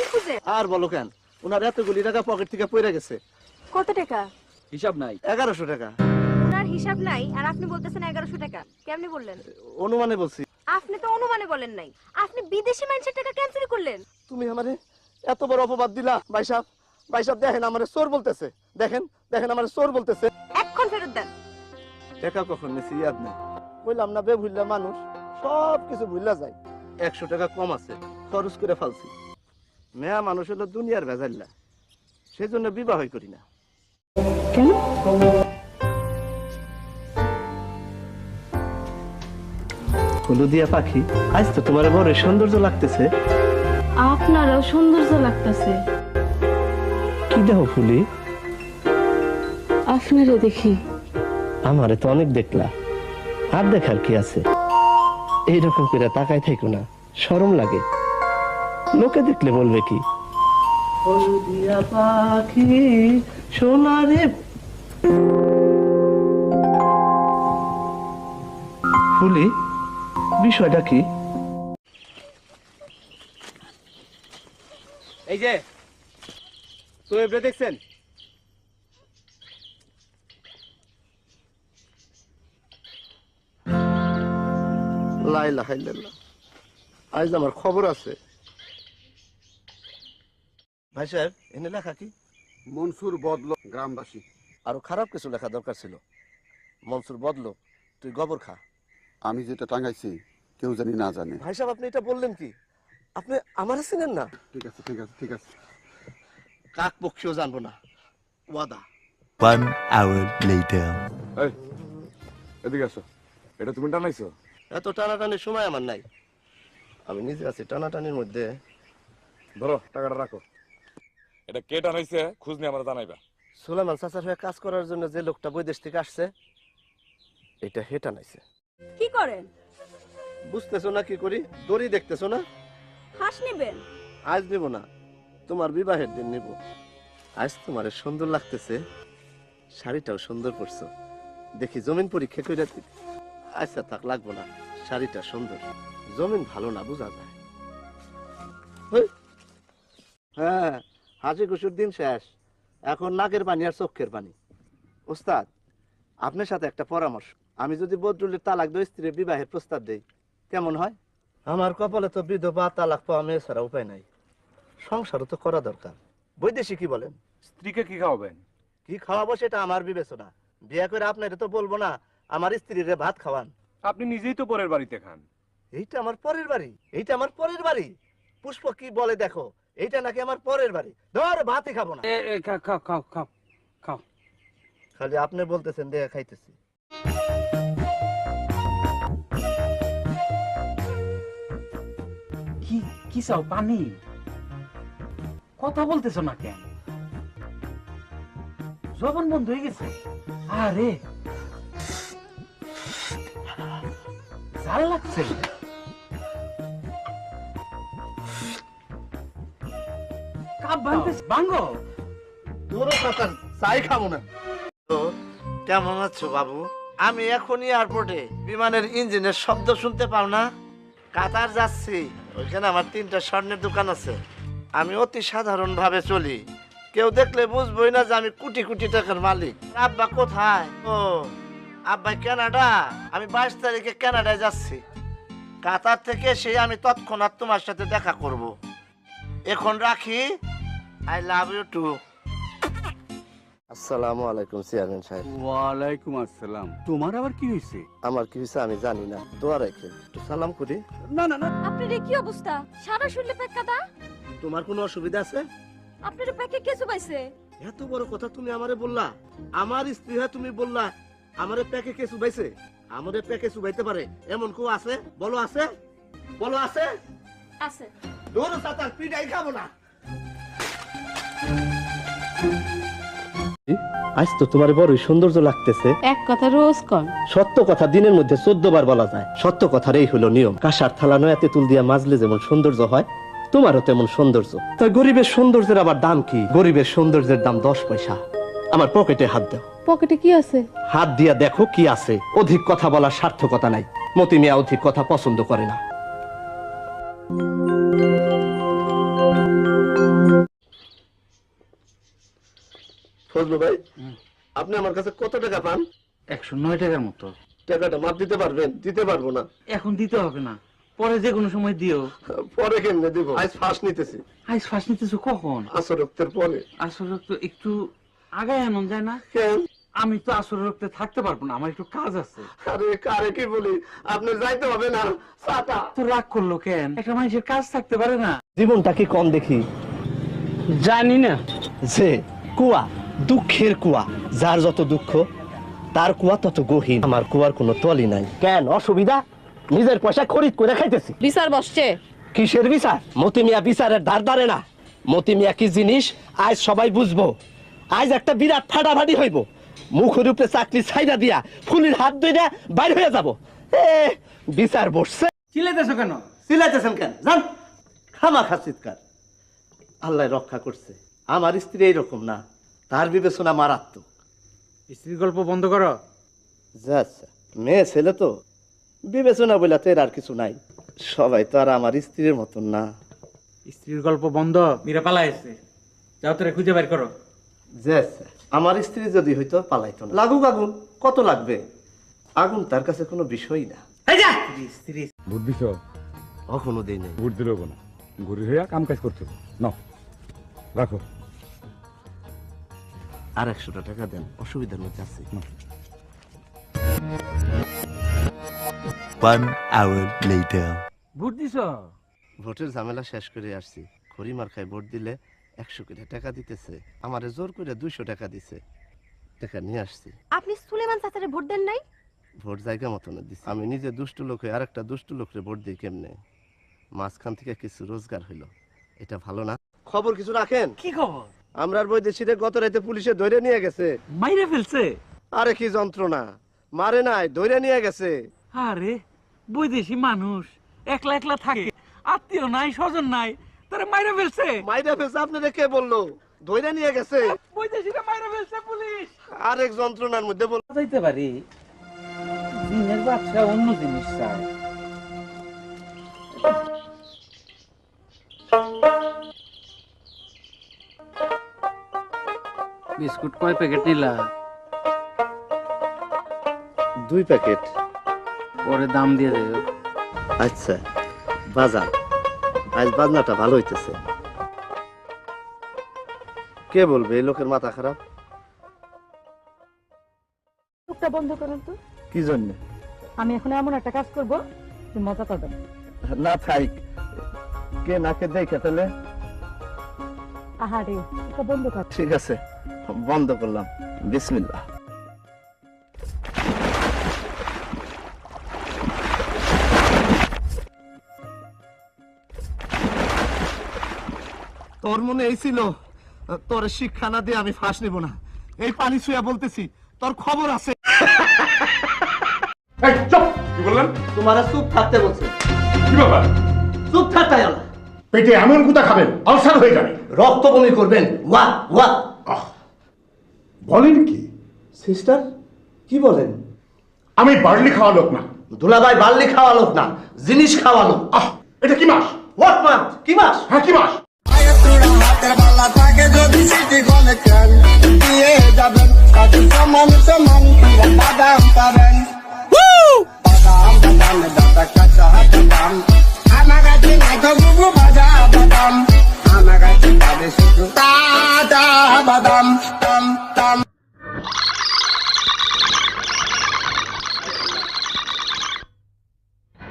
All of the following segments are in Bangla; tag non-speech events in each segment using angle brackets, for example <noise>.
কি খুঁজে? আর বলো কেন? ওনার এতগুলি টাকা পকেট থেকে পড়ে গেছে। কত টাকা? হিসাব নাই। এগারোশো টাকা। ওনার হিসাব নাই আর আপনি বলতেছেন এগারোশো টাকা। কেমনি বললেন? অনুমানে বলছি। আপনি তো অনুমানে বলেন নাই। আপনি বিদেশি মানুষের টাকা ক্যান্সেল করলেন? তুমি আমারে এত বড় অপবাদ দিলা ভাই সাহেব। ভাই সাহেব দেখেন আমারে চোর বলতেছে। দেখেন দেখেন আমারে চোর বলতেছে। এখন ফেরত দেন। টাকা কখন নিছি ইয়াদ নেই। বললাম না বে ভুললা মানুষ সব কিছু ভুললা যায়। একশো টাকা কম আছে খরচ করে ফালছি। মেয়া মানুষ হলো দুনিয়ার ভেজাল্লা। সেই জন্য বিবাহ করি না। হলুদিয়া পাখি আজ তো তোমার বড় সৌন্দর্য লাগতেছে। আপনারও সৌন্দর্য লাগতেছে। কি দেহ ফুলি? আপনারে দেখি। আমারে তো অনেক দেখলা। আর দেখার কি আছে? এইরকম করে তাকাই থাকো না শরম লাগে। লোকে দেখলে বলবে কি? হলুদিয়া পাখি সোনারে ফুলি বিষয়টা কি? এই যে তো এবারে দেখছেন? লাইলা হাইল্লাল্লাহ আজ আমার খবর আছে। ভাই সাহেব এনে লেখা কি? মনসুর বদল গ্রামবাসী। আরও খারাপ কিছু লেখা দরকার ছিল। মনসুর বদলো তুই গোবর খা। আমি যেটা টাঙাইছি কেউ জানি না জানে। ভাই সাহেব আপনি এটা বললেন কি? আপনি আমার চিনেন না? ঠিক আছে ঠিক আছে ঠিক আছে। কাক পক্ষীও জানব না। ওয়াদা। One hour later. এই এদিকে আসো। এটা তুমি টানাইছো? এত টানাটানির সময় আমার নাই। আমি নিজে আছি টানাটানির মধ্যে। ধরো টাকাটা রাখো। এটা কে টানাইছে খোঁজ নিয়ে আমরা জানাইবা। সুলেমান চাচার হয়ে কাজ করার জন্য যে লোকটা বৈদেশ থেকে আসছে এটা হেটা নাইছে কি করেন? বুঝতেছো না কি করি? দড়ি দেখতেছো না? হাঁস নিবেন? আজ নিব না তোমার বিবাহের দিন নিব। আজ তোমার সুন্দর লাগতেছে শাড়িটাও সুন্দর পরছো। দেখি জমিন পরীক্ষা করে দিই। আচ্ছা থাক লাগবো না শাড়িটা সুন্দর। জমিন ভালো না বোঝা যায়। হ্যাঁ। হাসি খুশুর দিন শেষ। এখন নাকের পানি আর চোখের পানি। ওস্তাদ আপনার সাথে একটা পরামর্শ। আমি যদি বদরুলের তালাক দই স্ত্রীর বিবাহের প্রস্তাব দেই কেমন হয়? আমার কপালে তো বিধবা তালাক পাওয়া মেয়ে ছাড়া উপায় নাই। সংসারও তো করা দরকার। বৈদেশিক কি বলেন? স্ত্রীকে কি খাওয়াবেন? কি খাওয়াবো সেটা আমার বিবেচনা। বিয়ে করে আপনার তো বলব না আমার স্ত্রীরে ভাত খাওয়ান। আপনি নিজেই তো পরের বাড়িতে খান। এইটা আমার পরের বাড়ি এইটা আমার পরের বাড়ি। পুষ্প কি বলে দেখো এইটা নাকি আমার পরের বাড়ি। ধর ভাতই খাব না। খাও খাও খাও খাও খাও। খালি আপনি বলতেছেন দেয়া খাইতেছি। কি কি চাও পানি? কথা বলতেছো না কেন? জবান বন্ধ হয়ে গেছে? আরে! জাল লাগছে। কাপ ভাঙো তোরও কাতার চাই খাব না। তো কেমন আছো বাবু? আমি এখনই এয়ারপোর্টে বিমানের ইঞ্জিনের শব্দ শুনতে পাও না। কাতার যাচ্ছি ওইখানে আমার তিনটা স্বর্ণের দোকান আছে। আমি অতি সাধারণ ভাবে চলি। কেউ দেখলে বুঝবই না যে আমি কোটি কোটি টাকার মালিক। আব্বা কোথায়? ও আব্বা কানাডা আমি বাইশ তারিখে কানাডায় যাচ্ছি। কাতার থেকে সেই আমি তৎক্ষণাৎ তোমার সাথে দেখা করব। এখন রাখি। আই লাভ ইউ টু আসসালামু আলাইকুম চেয়ারম্যান সাহেব। ওয়ালাইকুম আসসালাম। তোমার আবার কি হয়েছে আমার কি হয়েছে আমি জানি না। দোয়া রেখে একটু সালাম করি। না না না। আপনার কি অবস্থা? সারা তোমার কোনো অসুবিধা আছে? আপনার প্যাকে কেসু পাইছে এত বড় কথা তুমি আমারে বললা। আমার স্ত্রী হয়ে তুমি বললা আমারে প্যাকে কে চুবাইছে? আমারে প্যাকে চুবাইতে পারে। এমন কেউ আছে? বলো আছে? বলো আছে? আছে। দৌড় সাতার পিটাই খাব না। আজ তো তোমার বড় সৌন্দর্য লাগতেছে। এক কথা রোজ কন সত্য কথা দিনের মধ্যে চোদ্দ বার বলা যায়। সত্য কথার এই হলো নিয়ম। কাঁসার থালা নয়াতে তুল দিয়া মাজলে যেমন সৌন্দর্য হয় তোমারও তেমন সৌন্দর্য। তাই গরিবের সৌন্দর্যের আবার দাম কি? গরিবের সৌন্দর্যের দাম দশ পয়সা। আমার পকেটে হাত দাও। পকেটে কি আছে? হাত দিয়া দেখো কি আছে। অধিক কথা বলার সার্থকতা নাই। মতি মিয়া অধিক কথা পছন্দ করে না। ফজলু ভাই আপনি আমার কাছে কত টাকা পান? একশো নয় টাকার মতো। টাকাটা মাপ দিতে পারবেন? দিতে পারব না। এখন দিতে হবে না। পরে যে কোনো সময় দিও। পরে কেমনে দিব? আজ ফাঁস নিতেছি। আইস ফাঁস নিতেছো কখন? আসর রক্তের পরে। আসলে তো একটু আগায় আনন্দ যায় না? কেন? আমি তো আসর রক্তে থাকতে পারব না আমার একটু কাজ আছে। আরে কারে কি বলি? আপনি যাইতে হবে না সাটা তো রাগ করল কেন? একটা মানুষের কাজ থাকতে পারে না। জীবনটা কি কম দেখি? জানি না। যে কুয়া। দুঃখের কুয়া যার যত দুঃখ তার কুয়া তত গহীন। আমার কুয়ার কোনো তলি নাই। কেন? অসুবিধা? নিজের পয়সা খরিদ করে খাইতেছি। বিচার বসছে। কিসের বিচার? মতি মিয়া বিচারের ধার ধারে না। মতি মিয়া কি জিনিস? আজ সবাই বুঝব। আজ একটা বিরাট ফাটাফাটি হইব। মুখের উপরে চাকরি ছাইরা দিয়া ফুলির হাত ধইরা বাইর হয়ে যাব। এ বিচার বসছে। চিলাইতেছো কেন? চিল্লাইতেছেন কেন? জান খামা খাসিৎকার আল্লাহ রক্ষা করছে। আমার স্ত্রী এইরকম না। তার বিবেচনা মারাত্মক। স্ত্রীর গল্প বন্ধ করো। যা আচ্ছা মেয়ে ছেলে তো। বিবেচনা বলে তো এর আর কিছু নাই। সবাই তো আর আমার স্ত্রীর মতন না। স্ত্রীর গল্প বন্ধ মীরা পালাইছে। যাও তোরে খুঁজে বের করো। আচ্ছা, আমার স্ত্রী যদি হইতো পালাইতো না। লাগুক আগুন কত লাগবে? আগুন তার কাছে কোনো বিষয়ই না। স্ত্রী। ভোট দিছ? কখনো দেই নাই। ভোট দিলেও না ঘুরে হইয়া কাম কাজ করতে নাও রাখো। আর একশোটা টাকা দেন অসুবিধার মধ্যে আছে। One hour later. ভোট দিছ? ভোটের ঝামেলা শেষ করে আসছি। খড়ি মার্কায় ভোট দিলে একশো করে টাকা দিতেছে। আমারে জোর করে দুইশো টাকা দিছে। টাকা নিয়ে আসছি। আপনি সুলেমান চাচারে ভোট দেন নাই? ভোট জায়গা মতন দিছি। আমি নিজে দুষ্টু লোক হয়ে আরেকটা দুষ্টু লোকরে ভোট দিই কেমনে? মাঝখান থেকে কিছু রোজগার হইল। এটা ভালো না? খবর কিছু রাখেন? কি খবর? আমরার বৈদেশিরে গত রাতে পুলিশে ধরে নিয়ে গেছে। মাইরে ফেলছে? আরে কি যন্ত্রণা। মারে নাই ধরে নিয়ে গেছে। আরে বৈদেশি মানুষ একলা একলা থাকে আত্মীয় নাই স্বজন নাই তারা মাইরে ফেলছে। মাইরা ফেসে আপনারা কে বলল? ধরে নিয়ে গেছে। বৈদেশিরা মাইরে ফেলছে পুলিশ। আরেক যন্ত্রণার মধ্যে বল যাইতে পারি। দিনের বাচ্চা অন্য জিনিস চায়। বিস্কুট কয় প্যাকেট নিলা? দুই প্যাকেট। পরে দাম দিয়ে দেবে। আচ্ছা বাজার। আজ বাজনাটা ভালো হইতেছে। কে বলবে? এই লোকের মাথা খারাপ। চোখটা বন্ধ করুন তো। কি জন্য? আমি এখন এমন একটা কাজ করব তুমি মজা পাবেন না। থাইক কে নাকে দেখে তাহলে? আহারে এটা বন্ধ কর। ঠিক আছে বন্ধ করলাম। বিসমিল্লাহ। তোর মনে এই ছিল? তোর শিক্ষা না দিয়ে আমি ফাঁস নিব না। এই পানি ছুঁয়া বলতেছি তোর খবর আছে। এই চুপ! কি বললেন? তোমার চুপ থাকতে বলছে। কি ব্যাপার? চুপ থাকতে পেটে এমন গুতা খাবেন আলসার হয়ে যাবে। রক্ত বমি করবেন ওয়া ওয়া আহ বলেন কি? সিস্টার কি বলেন? আমি বার্লি খাওয়া লোক না। দুলাভাই বাল্লি খাওয়া লোক না জিনিস খাওয়া লোক। আহ এটা কি মাস? হোয়াট মান্থ কি মাস? হ্যাঁ কি মাস?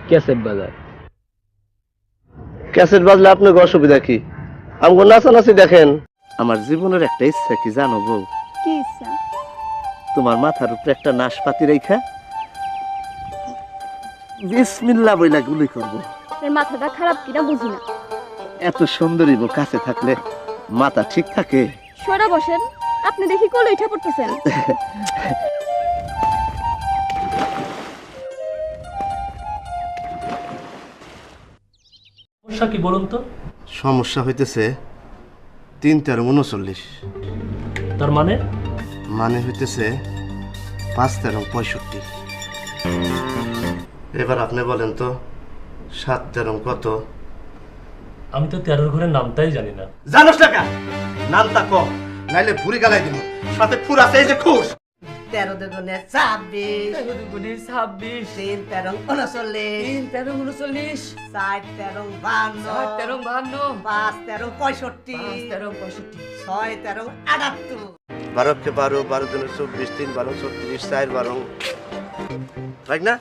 ক্যাসেট বাজার। ক্যাসেট বাজলে আপনার অসুবিধা কি? আমাকে নাচানাচি দেখেন। আমার জীবনের একটা ইচ্ছা কি জানো বউ? কি ইচ্ছা? তোমার মাথার উপরে একটা নাশপাতি রেখা। বিসমিল্লা বইলা গুলি করব। মাথাটা খারাপ কিনা বুঝি না। এত সুন্দরী বউ কাছে থাকলে মাথা ঠিক থাকে। সরা বসেন আপনি দেখি কলে উঠে পড়তেছেন <laughs> সমস্যা কি বলুন তো? সমস্যা হইতেছে তিন তেরো উনচল্লিশ। তার মানে? মানে হইতেছে পাঁচ তেরো পঁয়ষট্টি। এবার আপনি বলেন তো সাত তেরো কত? আমি তো তেরোর ঘরের নামটাই জানি না। জানোস টাকা নামটা ক নাইলে ভুরি গালাই দিব। সাথে ফুর আছে এই যে খুশ। তেরো দুগুণে ছাব্বিশ। তেরো দুগুণে ছাব্বিশ। তিন তেরো উনচল্লিশ তিন তেরো উনচল্লিশ চার তেরো বান্ন। তেরো বান্ন। পাঁচ তেরো পঁয়ষট্টি। তেরো পঁয়ষট্টি। ছয় তেরো আটাত্তর। বারোকে বারো বারো দিনে চব্বিশ তিন বারো ছত্রিশ চার বারো ঠিক না?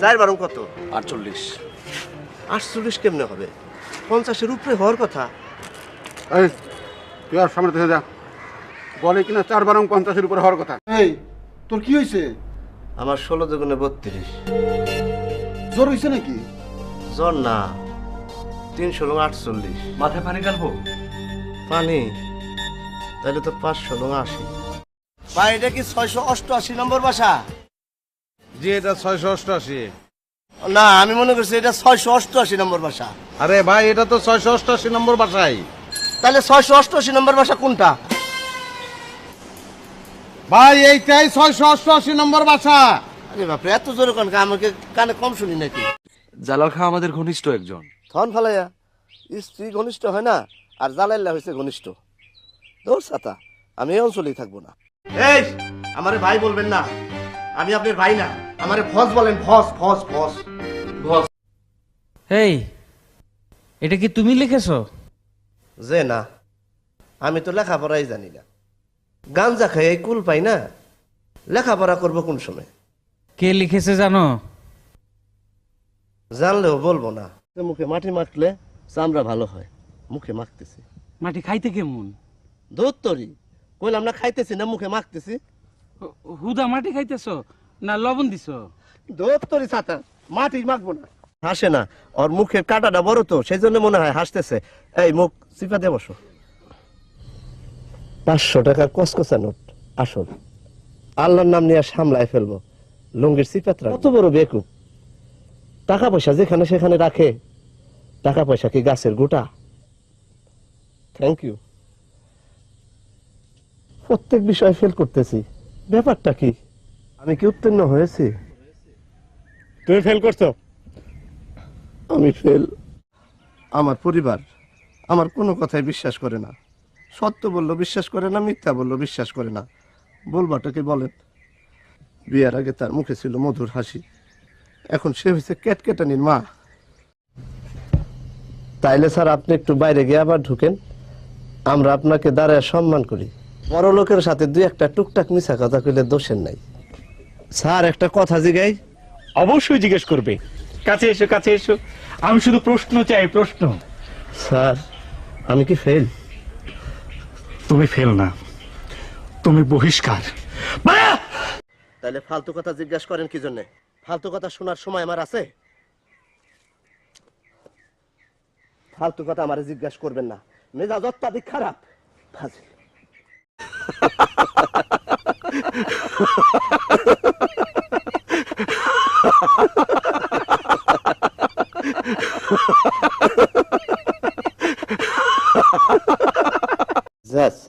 চার বারো কত? আটচল্লিশ। আটচল্লিশ কেমনে হবে? পঞ্চাশের উপরে হওয়ার কথা। এই তুই আর সামনে যা। বলে কিনা চার বারং পঞ্চাশের উপরে হওয়ার কথা। এই তোর কি হয়েছে? আমার ষোলো দুগুণে বত্রিশ। জ্বর হয়েছে নাকি? জ্বর না তিন ষোলো আটচল্লিশ। মাথায় পানি ঢালবো? পানি? তাহলে তো পাঁচ ষোলো আশি। ভাই এটা কি ছয়শো অষ্টআশি নম্বর বাসা? জি এটা ছয়শো অষ্টআশি। না আমি মনে করছি এটা ছয়শো অষ্টআশি নম্বর বাসা। আরে ভাই এটা তো ছয়শো অষ্টআশি নম্বর বাসাই। তাহলে ছয়শো অষ্টআশি নম্বর বাসা কোনটা? ভাই এইটাই ছয়শো অষ্টআশি নম্বর বাসা। আরে বাপরে এত জোরে কান আমাকে কানে কম শুনি নাকি? জালাল খা আমাদের ঘনিষ্ঠ একজন। থন ফালাইয়া স্ত্রী ঘনিষ্ঠ হয় না আর জালাইল্লা হয়েছে ঘনিষ্ঠ। দৌড় সাতা আমি এই অঞ্চলেই থাকব না। এই আমারে ভাই বলবেন না। আমি আপনার ভাই না আমারে ফস বলেন ফস ফস। ফস। এই এটা কি তুমি লিখেছো? যে না আমি তো লেখাপড়াই জানি না। গাঞ্জা খাই এই কুল পাই না। লেখাপড়া করব কোন সময়? কে লিখেছে জানো? জানলেও বলব না। মুখে মাটি মাখলে চামড়া ভালো হয়। মুখে মাখতেছি। মাটি খাইতে কেমন? দৌত্তরি কইলাম না খাইতেছি না মুখে মাখতেছি। হুদা মাটি খাইতেছো না লবণ দিছো? দৌত্তরি ছাতা মাটি মাখবো না। হাসে না ওর মুখের কাটাটা বড় তো সেই জন্য মনে হয় হাসতেছে। এই মুখ চিপা দিয়ে বসো। পাঁচশো টাকা কসকসা নোট। আসল আল্লাহর নাম নিয়ে সামলায় ফেলব। লুঙ্গির সিপাত্রা। কত বড় বেকুব। টাকা পয়সা যেখানে সেখানে রাখে। টাকা পয়সা কি গাছের গোটা? থ্যাংক ইউ প্রত্যেক বিষয়ে ফেল করতেছি। ব্যাপারটা কি? আমি কি উত্তীর্ণ হয়েছি? তুমি ফেল করছ। আমি ফেল আমার পরিবার আমার কোনো কথায় বিশ্বাস করে না। সত্য বলল বিশ্বাস করে না মিথ্যা বলল বিশ্বাস করে না। বলবাটাকে বলেন? বিয়ের আগে তার মুখে ছিল মধুর হাসি। এখন সে হয়েছে ক্যাটকেটানির মা। তাইলে স্যার আপনি একটু বাইরে গিয়ে আবার ঢুকেন। আমরা আপনাকে দাঁড়ায় সম্মান করি। বড় লোকের সাথে দুই একটা টুকটাক মিশা কথা কইলে দোষের নাই। স্যার একটা কথা জিগাই। অবশ্যই জিজ্ঞেস করবে। কাছে এসো কাছে এসো। আমি শুধু প্রশ্ন চাই প্রশ্ন। স্যার আমি কি ফেল তুমি ফেল না। তুমি বহিষ্কার। তাহলে ফালতু কথা জিজ্ঞাসা করেন কি জন্য? ফালতু কথা শোনার সময় আমার আছে? ফালতু কথা আমার জিজ্ঞাসা করবেন না। মেজাজ অত্যাধিক খারাপ। ফাজিল। Ha ha ha ha! Thus,